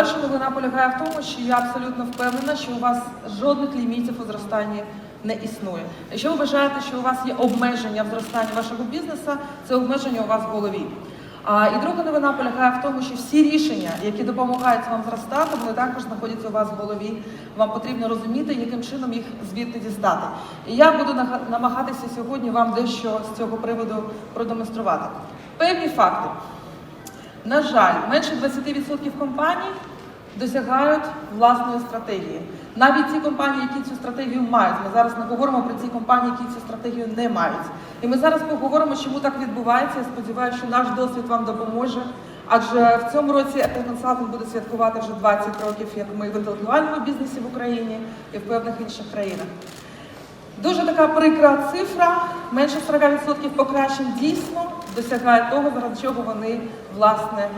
Перша новина полягає в тому, що я абсолютно впевнена, що у вас жодних лімітів у зростанні не існує. Якщо ви вважаєте, що у вас є обмеження в зростанні вашого бізнесу, це обмеження у вас в голові. А, і друга новина полягає в тому, що всі рішення, які допомагають вам зростати, вони також знаходяться у вас в голові. Вам потрібно розуміти, яким чином їх звідти дістати. І я буду намагатися сьогодні вам дещо з цього приводу продемонструвати. Певні факти. На жаль, менше 20% компаній досягають власної стратегії. Навіть ті компанії, які цю стратегію мають. Ми зараз не говоримо про ті компанії, які цю стратегію не мають. І ми зараз поговоримо, чому так відбувається. Я сподіваюся, що наш досвід вам допоможе. Адже в цьому році Apple буде святкувати вже 20 років, як ми в інтелектуальному бізнесі в Україні і в певних інших країнах. Дуже така прикра цифра, менше 40% покращень дійсно досягає того, заради чого вони власне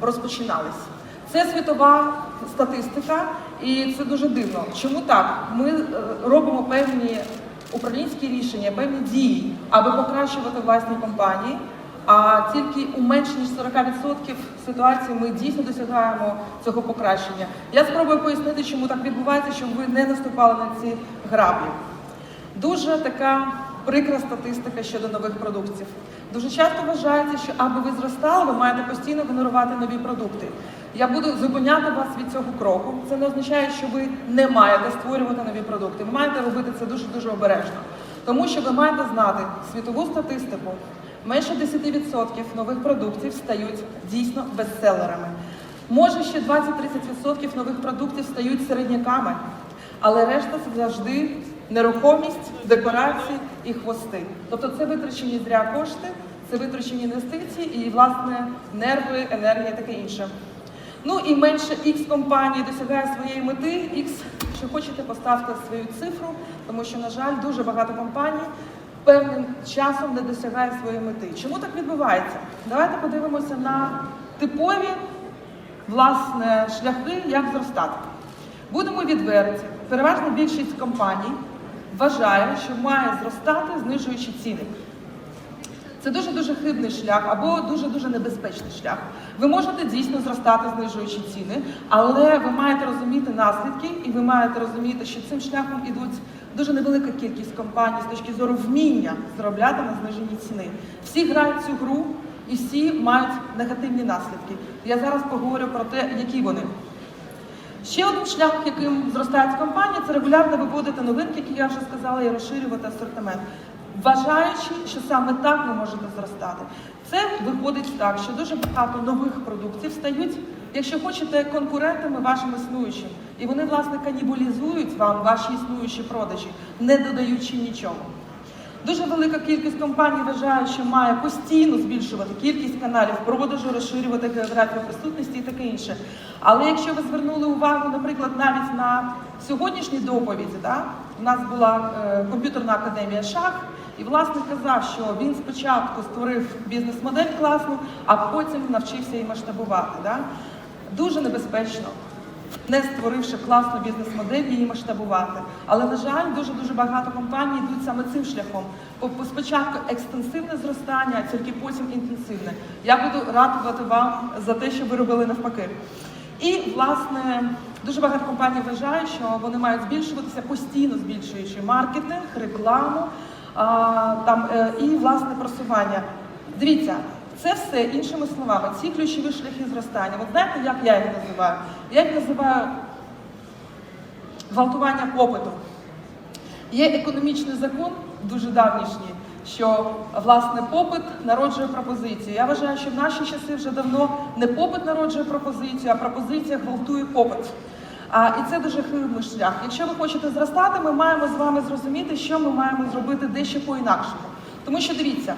розпочинались. Це світова статистика, і це дуже дивно. Чому так? Ми е, робимо певні управлінські рішення, певні дії, аби покращувати власні компанії. А тільки у менш ніж 40% ситуацій ми дійсно досягаємо цього покращення. Я спробую пояснити, чому так відбувається, щоб ви не наступали на ці граблі. Дуже така прикра статистика щодо нових продуктів. Дуже часто вважається, що аби ви зростали, ви маєте постійно генерувати нові продукти. Я буду зупиняти вас від цього кроку. Це не означає, що ви не маєте створювати нові продукти. Ви маєте робити це дуже дуже обережно, тому що ви маєте знати світову статистику. Менше 10% нових продуктів стають дійсно бестселерами. Може, ще 20-30% нових продуктів стають середняками, але решта це завжди нерухомість, декорації і хвости. Тобто це витрачені зря кошти, це витрачені інвестиції і, власне, нерви, енергія, таке інше. Ну і менше X компаній досягає своєї мети. X, що хочете, поставте свою цифру, тому що, на жаль, дуже багато компаній певним часом не досягає своєї мети. Чому так відбувається? Давайте подивимося на типові власне шляхи, як зростати. Будемо відверті. Переважна більшість компаній вважає, що має зростати, знижуючи ціни. Це дуже дуже хибний шлях або дуже дуже небезпечний шлях. Ви можете дійсно зростати, знижуючи ціни, але ви маєте розуміти наслідки, і ви маєте розуміти, що цим шляхом ідуть дуже невелика кількість компаній з точки зору вміння заробляти на зниженні ціни. Всі грають цю гру і всі мають негативні наслідки. Я зараз поговорю про те, які вони. Ще один шлях, яким зростають компанії, це регулярно виводити новинки, які я вже сказала, і розширювати асортимент, вважаючи, що саме так ви можете зростати. Це виходить так, що дуже багато нових продуктів стають, якщо хочете, конкурентами вашим існуючим. І вони, власне, канібалізують вам ваші існуючі продажі, не додаючи нічого. Дуже велика кількість компаній вважає, що має постійно збільшувати кількість каналів продажу, розширювати географію присутності і таке інше. Але якщо ви звернули увагу, наприклад, навіть на сьогоднішній доповіді, да, у нас була е, комп'ютерна академія шах, і власник казав, що він спочатку створив бізнес-модель класну, а потім навчився її масштабувати. Да. Дуже небезпечно не створивши класну бізнес-модель, її масштабувати. Але, на жаль, дуже-дуже багато компаній йдуть саме цим шляхом. По- по- Спочатку екстенсивне зростання, а тільки потім інтенсивне. Я буду радувати вам за те, що ви робили навпаки. І, власне, дуже багато компаній вважають, що вони мають збільшуватися, постійно збільшуючи маркетинг, рекламу там, е, і, власне, просування. Дивіться, це все іншими словами, ці ключові шляхи зростання. От знаєте, як я їх називаю? Я їх називаю гвалтування попиту. Є економічний закон, дуже давнішній, що власне попит народжує пропозицію. Я вважаю, що в наші часи вже давно не попит народжує пропозицію, а пропозиція гвалтує попит. А, і це дуже хибний шлях. Якщо ви хочете зростати, ми маємо з вами зрозуміти, що ми маємо зробити дещо по-інакшому. Тому що дивіться,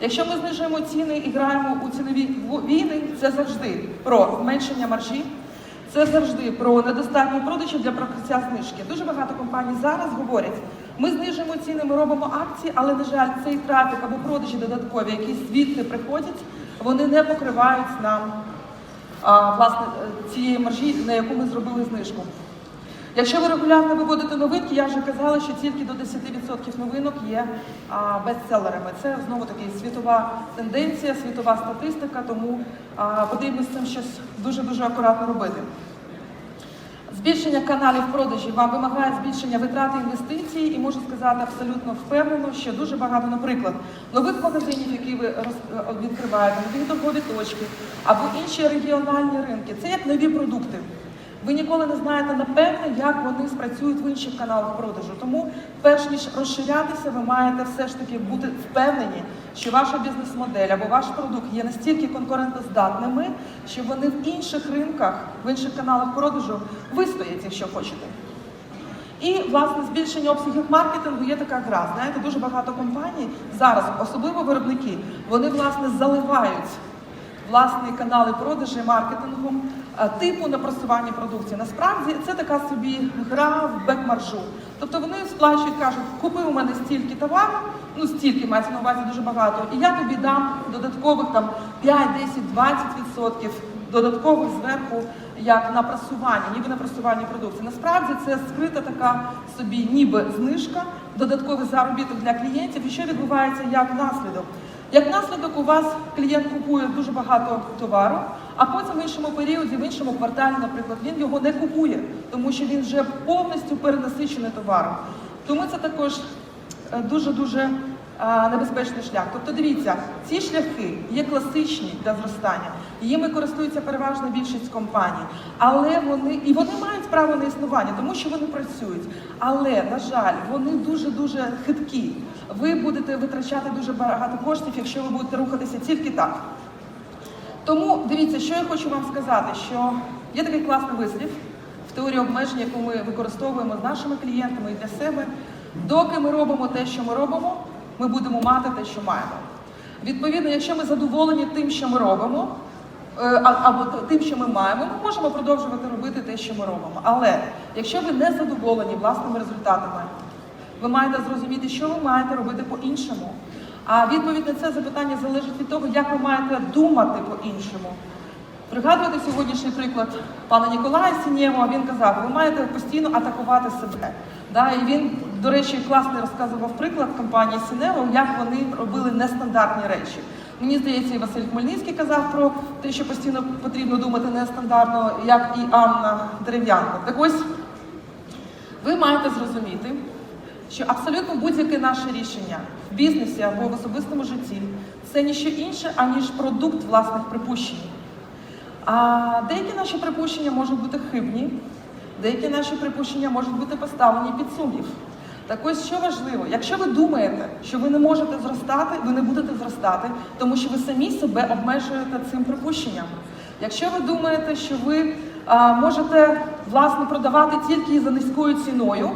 якщо ми знижуємо ціни і граємо у цінові війни, це завжди про зменшення маржі, це завжди про недостатні продажі для покриття знижки. Дуже багато компаній зараз говорять, ми знижуємо ціни, ми робимо акції, але, на жаль, цей трафік або продажі додаткові, які звідти приходять, вони не покривають нам власне е, цієї мережі, на яку ми зробили знижку. Якщо ви регулярно виводите новинки, я вже казала, що тільки до 10% новинок є а, бестселерами. Це знову таки світова тенденція, світова статистика, тому а, потрібно з цим щось дуже дуже акуратно робити. Збільшення каналів продажів вам вимагає збільшення витрат інвестицій, і можу сказати абсолютно впевнено, що дуже багато, наприклад, нових магазинів, які ви роз- е, нові торгові точки або інші регіональні ринки. Це як нові продукти. Ви ніколи не знаєте напевне, як вони спрацюють в інших каналах продажу. Тому, перш ніж розширятися, ви маєте все ж таки бути впевнені, що ваша бізнес-модель або ваш продукт є настільки конкурентоздатними, що вони в інших ринках, в інших каналах продажу вистоять, якщо хочете. І власне збільшення обсягів маркетингу є така гра. Знаєте, дуже багато компаній зараз, особливо виробники, вони власне заливають власні канали продажу е, типу на просування продукції. Насправді це така собі гра в бек-маржу. Тобто вони сплачують, кажуть, купи у мене стільки товару, ну стільки мається на увазі дуже багато, і я тобі дам додаткових там 5, 10, 20 відсотків додаткових зверху, як на просування, ніби на просування продукції. Насправді це скрита така собі ніби знижка, додатковий заробіток для клієнтів. І що відбувається як наслідок? Як наслідок, у вас клієнт купує дуже багато товару, а потім в іншому періоді, в іншому кварталі, наприклад, він його не купує, тому що він вже повністю перенасичений товаром. Тому це також е, дуже-дуже е, небезпечний шлях. Тобто, дивіться, ці шляхи є класичні для зростання. Їми користується переважна більшість компаній, але вони і вони мають право на існування, тому що вони працюють. Але на жаль, вони дуже дуже хиткі. Ви будете витрачати дуже багато коштів, якщо ви будете рухатися тільки так. Тому дивіться, що я хочу вам сказати, що є такий класний вислів в теорії обмежень, яку ми використовуємо з нашими клієнтами і для себе. Доки ми робимо те, що ми робимо, ми будемо мати те, що маємо. Відповідно, якщо ми задоволені тим, що ми робимо, е, або тим, що ми маємо, ми можемо продовжувати робити те, що ми робимо. Але якщо ви не задоволені власними результатами, ви маєте зрозуміти, що ви маєте робити по-іншому. А відповідь на це запитання залежить від того, як ви маєте думати по-іншому. Пригадуєте сьогоднішній приклад пана Ніколая Сінєва, він казав, ви маєте постійно атакувати себе. Да? І він, до речі, класний розказував приклад компанії Сінево, як вони робили нестандартні речі. Мені здається, і Василь Хмельницький казав про те, що постійно потрібно думати нестандартно, як і Анна Дерев'янко. Так ось ви маєте зрозуміти, що абсолютно будь-яке наше рішення в бізнесі або в особистому житті це ніщо інше, аніж продукт власних припущень. А деякі наші припущення можуть бути хибні, деякі наші припущення можуть бути поставлені під сумнів. Так ось що важливо, якщо ви думаєте, що ви не можете зростати, ви не будете зростати, тому що ви самі себе обмежуєте цим припущенням. Якщо ви думаєте, що ви а, можете власне продавати тільки за низькою ціною,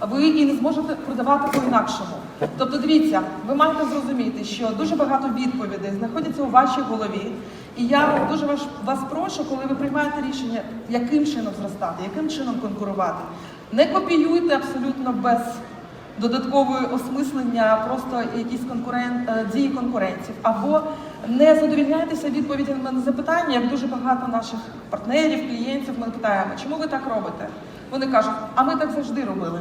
ви і не зможете продавати по-інакшому. Тобто, дивіться, ви маєте зрозуміти, що дуже багато відповідей знаходяться у вашій голові. І я дуже вас, вас прошу, коли ви приймаєте рішення, яким чином зростати, яким чином конкурувати. Не копіюйте абсолютно без додаткового осмислення просто якісь конкурент, е, дії конкурентів, або не задовільняйтеся відповідями на запитання, як дуже багато наших партнерів, клієнтів. Ми питаємо, чому ви так робите? Вони кажуть, а ми так завжди робили.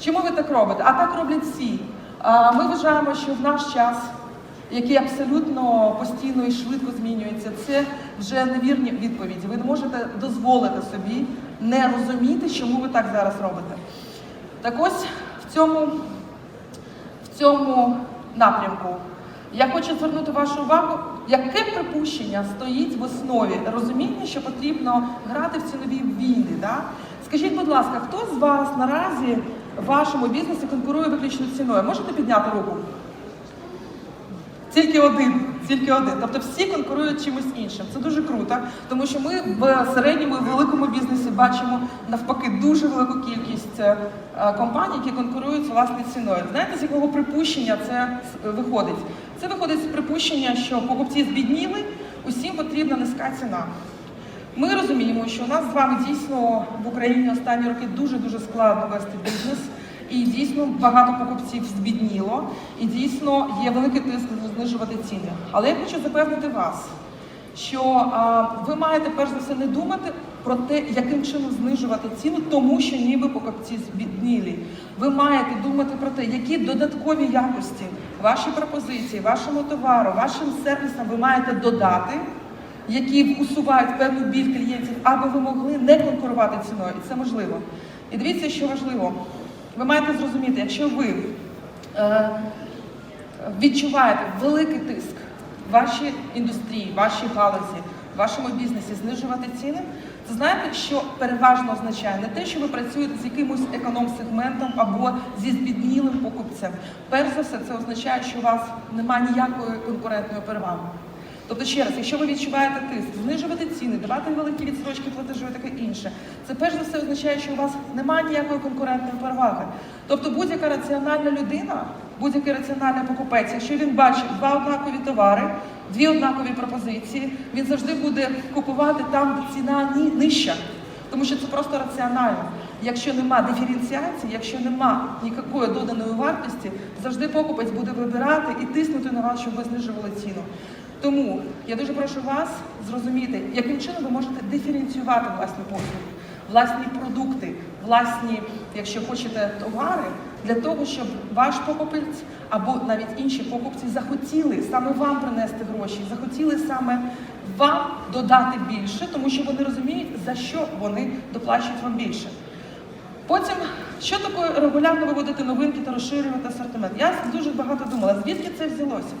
Чому ви так робите? А так роблять всі. Ми вважаємо, що в наш час, який абсолютно постійно і швидко змінюється, це вже невірні відповіді. Ви не можете дозволити собі не розуміти, чому ви так зараз робите. Так ось в цьому, в цьому напрямку я хочу звернути вашу увагу, яке припущення стоїть в основі розуміння, що потрібно грати в цінові війни. Да? Скажіть, будь ласка, хто з вас наразі в вашому бізнесі конкурує виключно ціною? Можете підняти руку? Тільки один, тільки один. Тобто всі конкурують чимось іншим. Це дуже круто, тому що ми в середньому і великому бізнесі бачимо навпаки дуже велику кількість е, компаній, які конкурують власне ціною. Знаєте, з якого припущення це е, виходить? Це виходить з припущення, що покупці збідніли, усім потрібна низька ціна. Ми розуміємо, що у нас з вами дійсно в Україні останні роки дуже дуже складно вести бізнес. І дійсно багато покупців збідніло, і дійсно є великий тиск знижувати ціни. Але я хочу запевнити вас, що а, ви маєте перш за все не думати про те, яким чином знижувати ціну, тому що ніби покупці збіднілі. Ви маєте думати про те, які додаткові якості ваші пропозиції, вашому товару, вашим сервісам ви маєте додати які усувають певну біль клієнтів, аби ви могли не конкурувати ціною. І це можливо. І дивіться, що важливо. Ви маєте зрозуміти, якщо ви е, відчуваєте великий тиск в вашій індустрії, в вашій галузі, в вашому бізнесі знижувати ціни, це знаєте, що переважно означає не те, що ви працюєте з якимось економ-сегментом або зі збіднілим покупцем. Перш за все, це означає, що у вас немає ніякої конкурентної переваги. Тобто, ще раз, якщо ви відчуваєте тиск, знижувати ціни, давати великі відстрочки платежу і таке інше, це перш за все означає, що у вас немає ніякої конкурентної переваги. Тобто будь-яка раціональна людина, будь-який раціональний покупець, якщо він бачить два однакові товари, дві однакові пропозиції, він завжди буде купувати там, де ціна нижча. Тому що це просто раціонально. Якщо нема диференціації, якщо нема ніякої доданої вартості, завжди покупець буде вибирати і тиснути на вас, щоб ви знижували ціну. Тому я дуже прошу вас зрозуміти, яким чином ви можете диференціювати власні послуги, власні продукти, власні, якщо хочете, товари, для того, щоб ваш покупець або навіть інші покупці захотіли саме вам принести гроші, захотіли саме вам додати більше, тому що вони розуміють, за що вони доплачують вам більше. Потім, що таке регулярно виводити новинки та розширювати асортимент? Я дуже багато думала, звідки це взялося.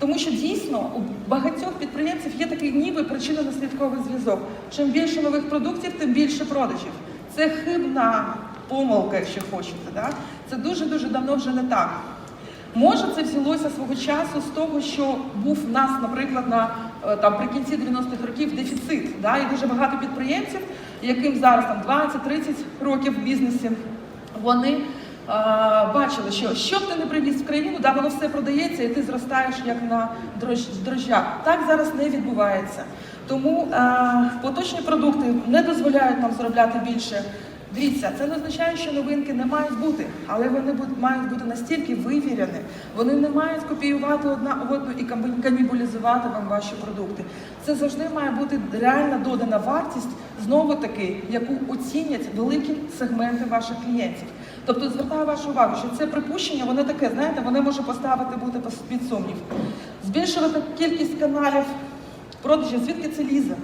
Тому що дійсно у багатьох підприємців є такий ніби причинно-наслідковий зв'язок. Чим більше нових продуктів, тим більше продажів. Це хибна помилка, якщо хочете. Да? Це дуже-дуже давно вже не так. Може, це взялося свого часу з того, що був в нас, наприклад, на е, там прикінці 90-х років дефіцит. Да? І дуже багато підприємців, яким зараз там 20-30 років в бізнесі, вони бачили, що що б ти не привіз в країну, да, воно все продається, і ти зростаєш як на дрож, дрожжах. Так зараз не відбувається. Тому поточні продукти не дозволяють нам заробляти більше. Дивіться, це не означає, що новинки не мають бути, але вони мають бути настільки вивірені, вони не мають копіювати одна одну і канібалізувати вам ваші продукти. Це завжди має бути реальна додана вартість, знову таки, яку оцінять великі сегменти ваших клієнтів. Тобто звертаю вашу увагу, що це припущення, воно таке, знаєте, воно може поставити бути під сумнів. Збільшувати кількість каналів продажів, звідки це лізе?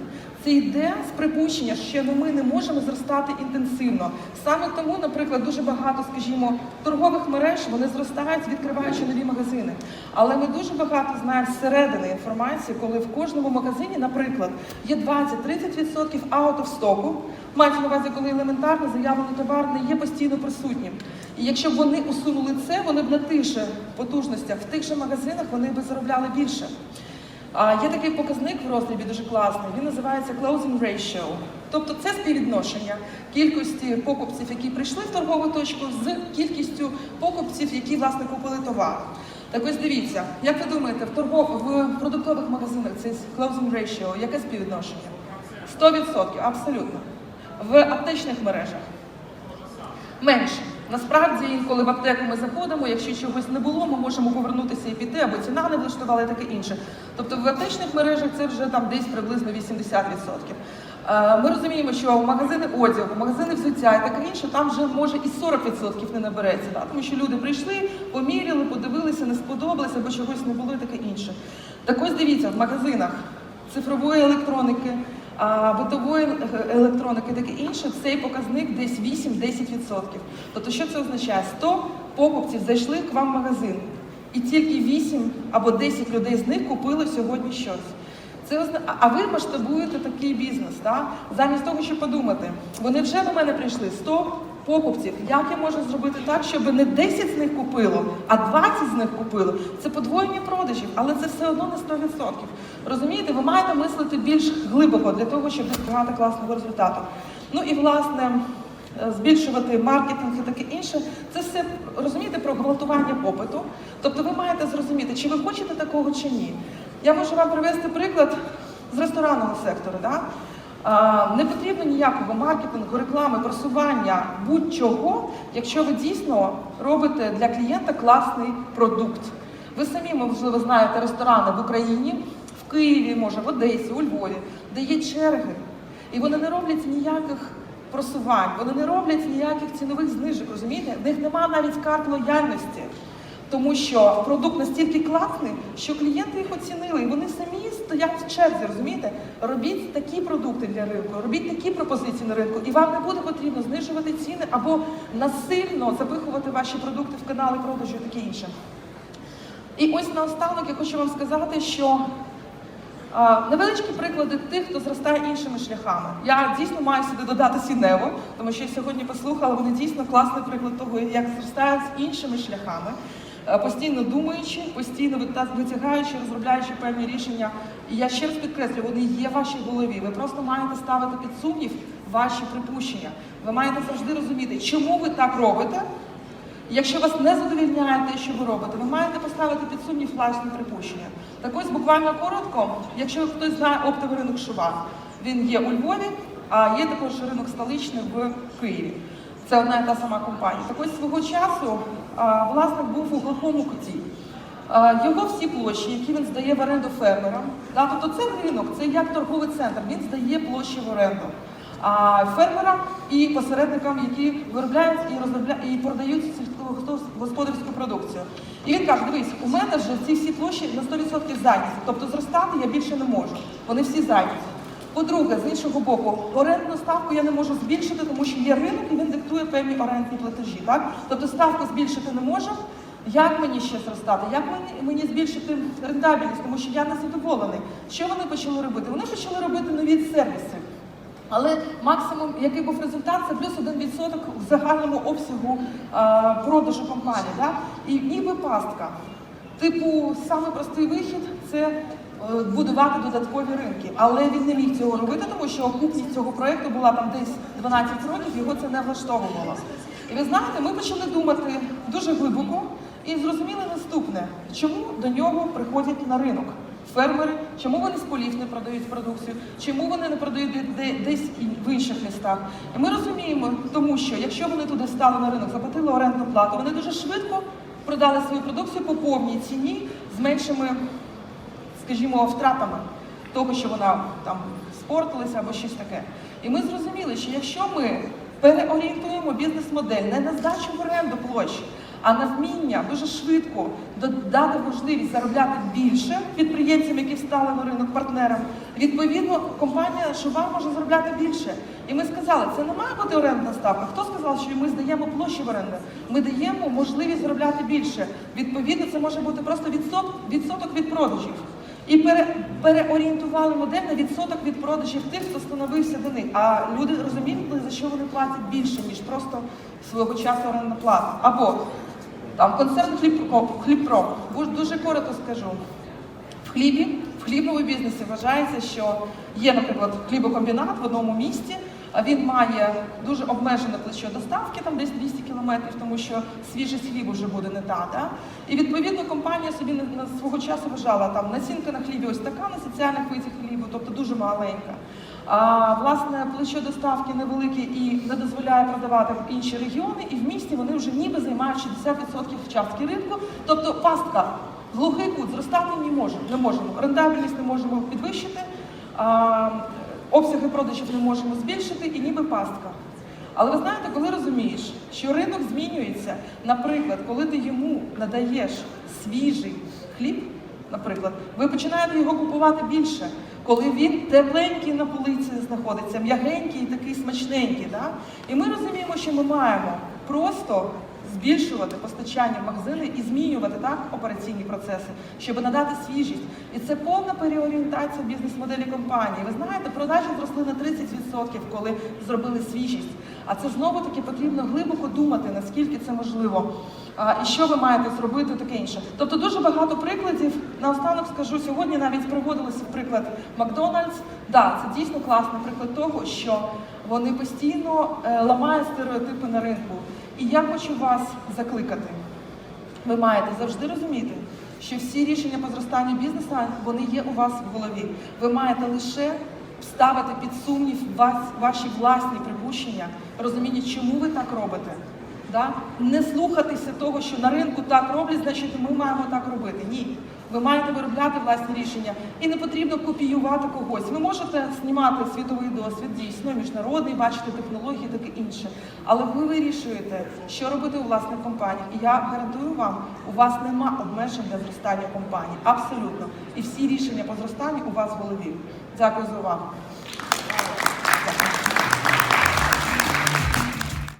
Це йде з припущення, що ну, ми не можемо зростати інтенсивно. Саме тому, наприклад, дуже багато, скажімо, торгових мереж вони зростають, відкриваючи нові магазини. Але ми дуже багато знаємо зсередини інформації, коли в кожному магазині, наприклад, є 20-30% аут of стоку. Мається на увазі, коли елементарно заявлений товар не є постійно присутнім. І якщо б вони усунули це, вони б на тих же потужностях, в тих же магазинах вони б заробляли більше. Є такий показник в роздрібі дуже класний. Він називається closing ratio. Тобто це співвідношення кількості покупців, які прийшли в торгову точку, з кількістю покупців, які власне купили товар. Так ось дивіться, як ви думаєте, в торгов в продуктових магазинах це closing ratio, яке співвідношення? 100%, абсолютно. В аптечних мережах менше. Насправді, інколи в аптеку ми заходимо, якщо чогось не було, ми можемо повернутися і піти, або ціна не влаштувала таке інше. Тобто в аптечних мережах це вже там десь приблизно 80%. Е, Ми розуміємо, що магазини одягу, магазини взуття і таке інше, там вже може і 40% не набереться, да? тому що люди прийшли, поміряли, подивилися, не сподобалося, або чогось не було і таке інше. Так ось дивіться, в магазинах цифрової електроніки, а битової е- електроніки, таке інше, цей показник десь 8-10%. Тобто, що це означає? 100 покупців зайшли к вам в магазин, і тільки 8 або 10 людей з них купили сьогодні щось. Це озна- А ви масштабуєте такий бізнес, так? замість того, щоб подумати, вони вже до мене прийшли 100 покупців. Як я можу зробити так, щоб не 10 з них купило, а 20 з них купило? Це подвоєння продажів, але це все одно не 100%. Розумієте, ви маєте мислити більш глибоко для того, щоб досягати класного результату. Ну і власне. е, Збільшувати маркетинг і таке інше, це все розумієте про гвалтування попиту. Тобто ви маєте зрозуміти, чи ви хочете такого чи ні. Я можу вам привести приклад з ресторанного сектору. Да? Не потрібно ніякого маркетингу, реклами, просування, будь-чого, якщо ви дійсно робите для клієнта класний продукт. Ви самі, можливо, знаєте ресторани в Україні, в Києві, може, в Одесі, у Львові, де є черги. І вони не роблять ніяких просувань, вони не роблять ніяких цінових знижок, розумієте? В них немає навіть карт лояльності. Тому що продукт настільки класний, що клієнти їх оцінили, і вони самі стоять в черзі, розумієте? Робіть такі продукти для ринку, робіть такі пропозиції на ринку, і вам не буде потрібно знижувати ціни або насильно запихувати ваші продукти в канали продажу і таке інше. І ось наостанок я хочу вам сказати, що невеличкі приклади тих, хто зростає іншими шляхами. Я дійсно маю сюди додати Сінево, тому що я сьогодні послухала, вони дійсно класний приклад того, як зростають з іншими шляхами, е, постійно думаючи, постійно витягаючи, розробляючи певні рішення. І я ще раз підкреслю, вони є в вашій голові. Ви просто маєте ставити під сумнів ваші припущення. Ви маєте завжди розуміти, чому ви так робите. Якщо вас не задовільняє те, що ви робите, ви маєте поставити під сумнів власні припущення. Так ось буквально коротко, якщо хтось знає оптовий ринок Шувар, він є у Львові, а є також ринок столичний в Києві. Це одна і та сама компанія. Так ось свого часу власник був у глухому куті. Його всі площі, які він здає в оренду фермерам, да, тобто це ринок, це як торговий центр, він здає площі в оренду фермерам і посередникам, які виробляють і розробляють і продають сільськогосподарську продукцію. І він каже: дивись, у мене вже ці всі площі на 100% зайняті, тобто зростати я більше не можу. Вони всі зайняті. По-друге, з іншого боку, орендну ставку я не можу збільшити, тому що є ринок і він диктує певні орендні платежі. Так? Тобто ставку збільшити не можу. Як мені ще зростати? Як мені, мені збільшити рентабельність? Тому що я не задоволений. Що вони почали робити? Вони почали робити нові сервіси. Але максимум, який був результат, це плюс 1% в загальному обсягу а, продажу компанії. Да? І ніби пастка. Типу, самий простий вихід це е, будувати додаткові ринки. Але він не міг цього робити, тому що окупність цього проєкту була там десь 12 років, його це не влаштовувало. І ви знаєте, ми почали думати дуже глибоко і зрозуміли наступне, чому до нього приходять на ринок фермери, чому вони з полів не продають продукцію, чому вони не продають де- де- десь в інших містах. І ми розуміємо, тому що якщо вони туди стали на ринок, заплатили орендну плату, вони дуже швидко продали свою продукцію по повній ціні з меншими, скажімо, втратами того, що вона там спортилася або щось таке. І ми зрозуміли, що якщо ми переорієнтуємо бізнес-модель не на здачу в оренду площі, а на вміння дуже швидко дати можливість заробляти більше підприємцям, які встали на ринок партнерам. Відповідно, компанія Шува може заробляти більше. І ми сказали, це не має бути орендна ставка. Хто сказав, що ми здаємо площі в оренду? Ми даємо можливість заробляти більше. Відповідно, це може бути просто відсоток, відсоток від продажів. І пере, переорієнтували модель на відсоток від продажів тих, хто становився до них. А люди розуміли, за що вони платять більше, ніж просто свого часу орендна плата. Або там концерн хліб, хлібпром. Дуже коротко скажу. В хлібі, в хлібовому бізнесі вважається, що є, наприклад, хлібокомбінат в одному місті. Він має дуже обмежене плечо доставки, там десь 200 кілометрів, тому що свіжість хлібу вже буде не та. Да? І відповідно компанія собі на, свого часу вважала там націнка на хлібі ось така, на соціальних видах хлібу, тобто дуже маленька. А власне плечо доставки невелике і не дозволяє продавати в інші регіони, і в місті вони вже ніби займають 60% частки ринку. Тобто пастка, глухий кут, зростати не можемо, не можемо. Рентабельність не можемо підвищити, обсяги продажів не можемо збільшити і ніби пастка. Але ви знаєте, коли розумієш, що ринок змінюється, наприклад, коли ти йому надаєш свіжий хліб, наприклад, ви починаєте його купувати більше, коли він тепленький на полиці знаходиться, м'ягенький і такий смачненький. Да? І ми розуміємо, що ми маємо просто збільшувати постачання в магазини і змінювати так операційні процеси, щоб надати свіжість. І це повна переорієнтація бізнес-моделі компанії. Ви знаєте, продажі зросли на 30%, коли зробили свіжість. А це знову таки потрібно глибоко думати, наскільки це можливо. А, і що ви маєте зробити, таке інше. Тобто дуже багато прикладів. Наостанок скажу, сьогодні навіть приводилося приклад Макдональдс. Да, це дійсно класний приклад того, що вони постійно е, ламають стереотипи на ринку. І я хочу вас закликати. Ви маєте завжди розуміти, що всі рішення по зростанню бізнесу вони є у вас в голові. Ви маєте лише ставити під сумнів вас, ваші власні припущення, розуміння, чому ви так робите. Да? Не слухатися того, що на ринку так роблять, значить ми маємо так робити. Ні. Ви маєте виробляти власні рішення і не потрібно копіювати когось. Ви можете знімати світовий досвід, дійсно, міжнародний, бачити технології, таке інше. Але ви вирішуєте, що робити у власних компаніях. І я гарантую вам, у вас нема обмежень для зростання компанії. Абсолютно. І всі рішення по зростанню у вас в голові. Дякую за увагу.